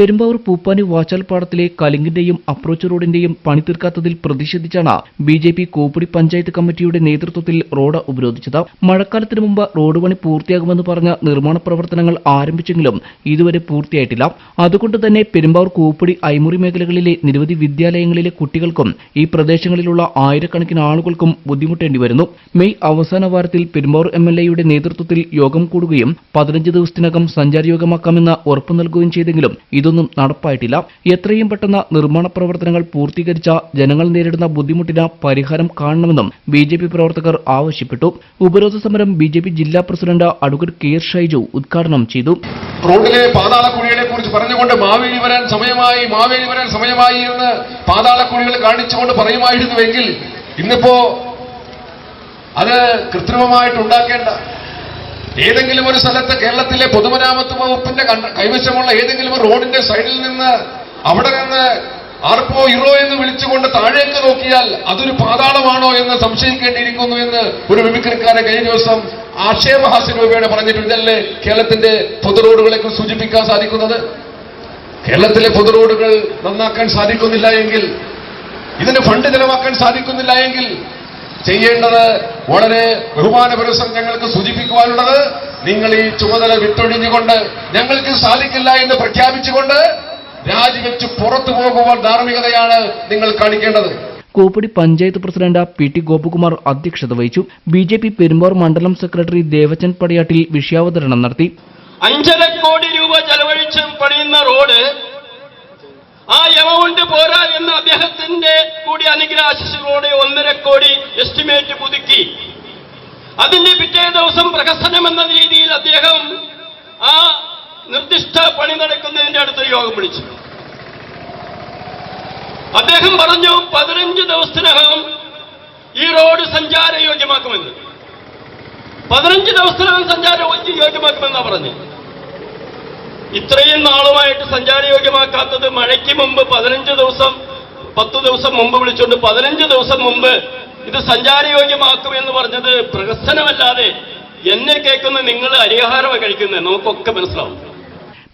Perumbavoor Pooppani വാച്ചാൽപ്പാടത്തിലെ കലിങ്കിന്റെയും approach റോഡിന്റെയും പണി തീർക്കാത്തതിൽ പ്രതിഷേധിച്ചാണ് B J P Koppudi panchayat കമ്മിറ്റിയുടെ നേതൃത്വത്തിൽ റോഡ് ഉപരോധിച്ചത്. മഴക്കാലത്തിന് മുമ്പ് റോഡ് പണി പൂർത്തിയാകുമെന്ന് പറഞ്ഞ നിർമ്മാണ പ്രവർത്തനങ്ങൾ ആരംഭിച്ചെങ്കിലും ഇതുവരെ പൂർത്തിയായിട്ടില്ല. അതുകൊണ്ട് തന്നെ പെരുമ്പാവൂർ കൂപ്പടി ഐമുറി മേഖലകളിലെ നിരവധി വിദ്യാലയങ്ങളിലെ കുട്ടികൾക്കും ഈ പ്രദേശങ്ങളിലുള്ള ആയിരക്കണക്കിന് ആളുകൾക്കും ബുദ്ധിമുട്ടേണ്ടി വരുന്നു. മെയ് അവസാന വാരത്തിൽ പെരുമ്പാവൂർ എം എൽ എയുടെ നേതൃത്വത്തിൽ യോഗം കൂടുകയും പതിനഞ്ച് ദിവസത്തിനകം സഞ്ചാരയോഗമാക്കാമെന്ന് ഉറപ്പു നൽകുകയും ചെയ്തെങ്കിലും ഇതൊന്നും നടപ്പായിട്ടില്ല. എത്രയും പെട്ടെന്ന് നിർമ്മാണ പ്രവർത്തനങ്ങൾ പൂർത്തീകരിച്ച ജനങ്ങൾ നേരിടുന്ന ബുദ്ധിമുട്ടിന് പരിഹാരം കാണണമെന്നും ബി ജെ പി പ്രവർത്തകർ ആവശ്യപ്പെട്ടു. ഉപരോധ സമരം ബി ജെ പി ജില്ലാ പ്രസിഡന്റ് അഡ്വക്കേറ്റ് കെ ഷൈജു ഉദ്ഘാടനം ചെയ്തു. റോഡിലെ പാതാളക്കുഴികളെ കുറിച്ച് പറഞ്ഞുകൊണ്ട് മാവേലി വരാൻ സമയമായി മാവേലി വരാൻ സമയമായി എന്ന് പാതാളക്കുഴികൾ കാണിച്ചുകൊണ്ട് പറയുമായിരുന്നുവെങ്കിൽ ഇന്നിപ്പോ അത് കൃത്രിമമായിട്ട് ഉണ്ടാക്കേണ്ട ഏതെങ്കിലും ഒരു സ്ഥലത്ത് കേരളത്തിലെ പൊതുമരാമത്ത് വകുപ്പിന്റെ കൈവശമുള്ള ഏതെങ്കിലും റോഡിന്റെ സൈഡിൽ നിന്ന് അവിടെ നിന്ന് ആർപ്പോ ഇറോ എന്ന് വിളിച്ചുകൊണ്ട് താഴേക്ക് നോക്കിയാൽ അതൊരു പാതാളമാണോ എന്ന് സംശയിക്കേണ്ടിയിരിക്കുന്നു എന്ന് ഒരു മിമിക്രിക്കാരെ കഴിഞ്ഞ ദിവസം ആക്ഷേപഹാസ്യ രൂപയുടെ പറഞ്ഞിട്ടുണ്ട്. ഇതല്ലേ കേരളത്തിന്റെ പൊതു റോഡുകളെ സൂചിപ്പിക്കാൻ സാധിക്കുന്നത്? കേരളത്തിലെ പൊതു റോഡുകൾ നന്നാക്കാൻ സാധിക്കുന്നില്ല എങ്കിൽ ഇതിന് ഫണ്ട് ചെലവാക്കാൻ സാധിക്കുന്നില്ല എങ്കിൽ ചെയ്യേണ്ടത് വളരെ ബഹുമാന പുരസ്സരം ഞങ്ങൾക്ക് സൂചിപ്പിക്കുവാനുള്ളത്. നിങ്ങൾ ഈ ചുമതല വിട്ടൊഴിഞ്ഞുകൊണ്ട് ഞങ്ങൾക്ക് സാധിക്കില്ല എന്ന് പ്രഖ്യാപിച്ചുകൊണ്ട് രാജിവെച്ച് പുറത്തു പോകുവാൻ ധാർമ്മികതയാണ് നിങ്ങൾ കാണിക്കേണ്ടത്. Koppady panchayat president P T Gopakumar അധ്യക്ഷത വഹിച്ചു. ബി ജെ പി പെരുമ്പാവൂർ മണ്ഡലം സെക്രട്ടറി ദേവചൻ പടിയാട്ടിൽ വിഷയാവതരണം നടത്തി. അഞ്ചര കോടി രൂപ ചെലവഴിച്ച് പണിയുന്ന റോഡ് ആ എമൗണ്ട് പോരാ എന്ന് അദ്ദേഹത്തിന്റെ കൂടി അനുഗ്രഹാശിസോടെ ഒന്നര കോടി എസ്റ്റിമേറ്റ് പുതുക്കി. അതിന്റെ പിറ്റേ ദിവസം പ്രഹസനം എന്ന രീതിയിൽ അദ്ദേഹം ആ നിർദ്ദിഷ്ട പണി നടക്കുന്നതിന്റെ അടുത്തൊരു യോഗം വിളിച്ചു. അദ്ദേഹം പറഞ്ഞു പതിനഞ്ച് ദിവസത്തിനകം ഈ റോഡ് സഞ്ചാര യോഗ്യമാക്കുമെന്ന് പതിനഞ്ച് ദിവസത്തിനകം സഞ്ചാര യോഗ്യമാക്കുമെന്നാണ് പറഞ്ഞു. ഇത്രയും നാളുമായിട്ട് സഞ്ചാരയോഗ്യമാക്കാത്തത് മഴയ്ക്ക് മുമ്പ് പതിനഞ്ച് ദിവസം പത്ത് ദിവസം മുമ്പ് വിളിച്ചുകൊണ്ട് പതിനഞ്ച് ദിവസം മുമ്പ് ഇത് സഞ്ചാരയോഗ്യമാക്കും എന്ന് പറഞ്ഞത് പ്രഹസനമല്ലാതെ എന്നെ കേൾക്കുന്ന നിങ്ങൾ അരിഹാരമാണ് കഴിക്കുന്നത് നമുക്കൊക്കെ മനസ്സിലാവും.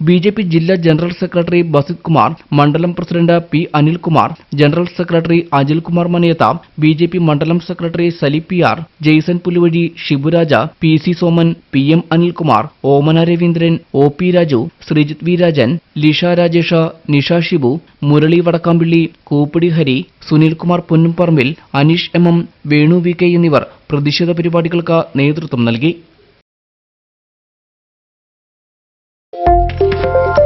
ബി ജെ പി ജില്ലാ ജനറൽ സെക്രട്ടറി ബസിത് കുമാർ മണ്ഡലം president P Anilkumar general secretary Ajilkumar മനേത B J P മണ്ഡലം secretary Sali P R Jaison Puluvazhi Shiburaja P C Soman P M Anilkumar Omana Raveendran O P Raju Sreejith V Rajan Lisha Rajesha Nisha Shibu Murali Vadakkampilly Koopidi Hari Sunilkumar Ponnumparambil Aneesh M M Venu V K എന്നിവർ പ്രതിഷേധ പരിപാടികൾക്ക് നേതൃത്വം നൽകി. Thank you.